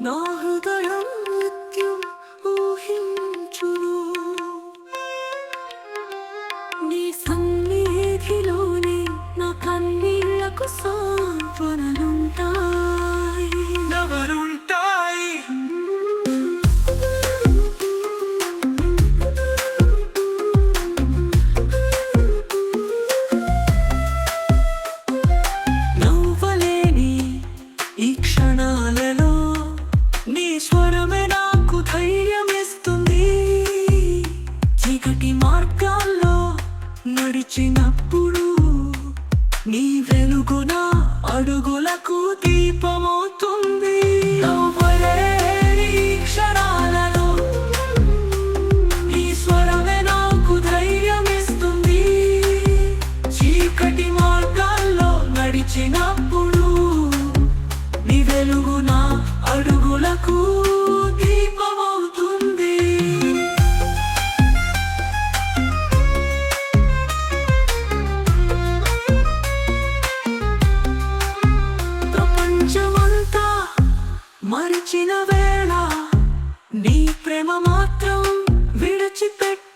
నా హృదయం నిత్యం అడుగులకు దీపమవుతుంది. నవ్వలేని ఈ క్షణాలలో. నీ స్వరమే నాకు ధైర్యం చీకటి మార్గాల్లో నడిచినప్పుడు నీ వెలుగు మరిచిన వేళ నీ ప్రేమ మాత్రం విడిచిపెట్టలేదు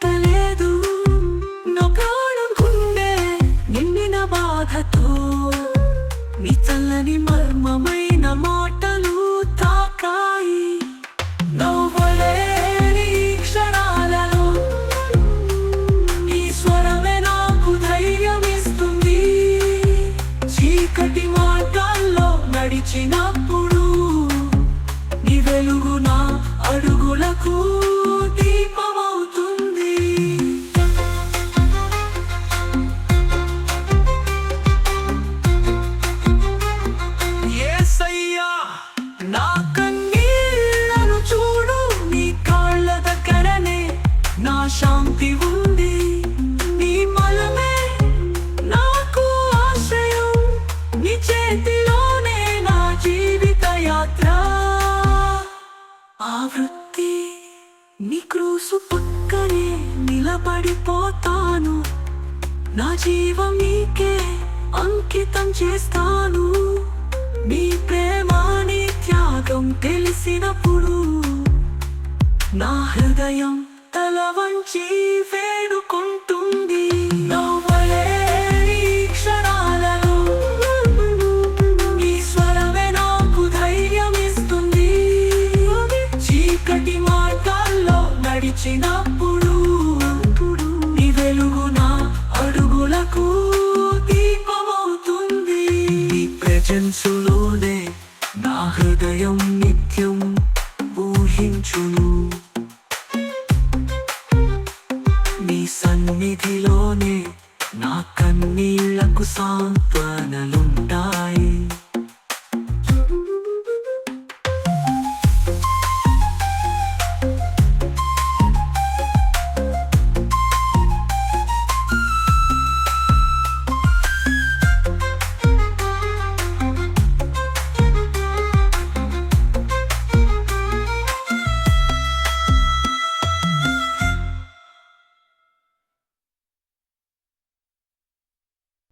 ఆ వృత్తి నీ క్రూసు పక్కనే నిలబడిపోతాను. నా జీవం నీకే అంకితం చేస్తాను. నీ ప్రేమ నీ త్యాగం తెలిసినప్పుడు నా హృదయం తల వంచి వేడుకుంటుంది. నడిచినప్పుడు నీ వెలుగున అడుగులకు దీపమవుతుంది. నీ ప్రజెన్సులోనే నా హృదయం నిత్యం ఊహించును. నీ సన్నిధిలోనే నా కన్నీళ్ళకు సాంత్వనలుంటా.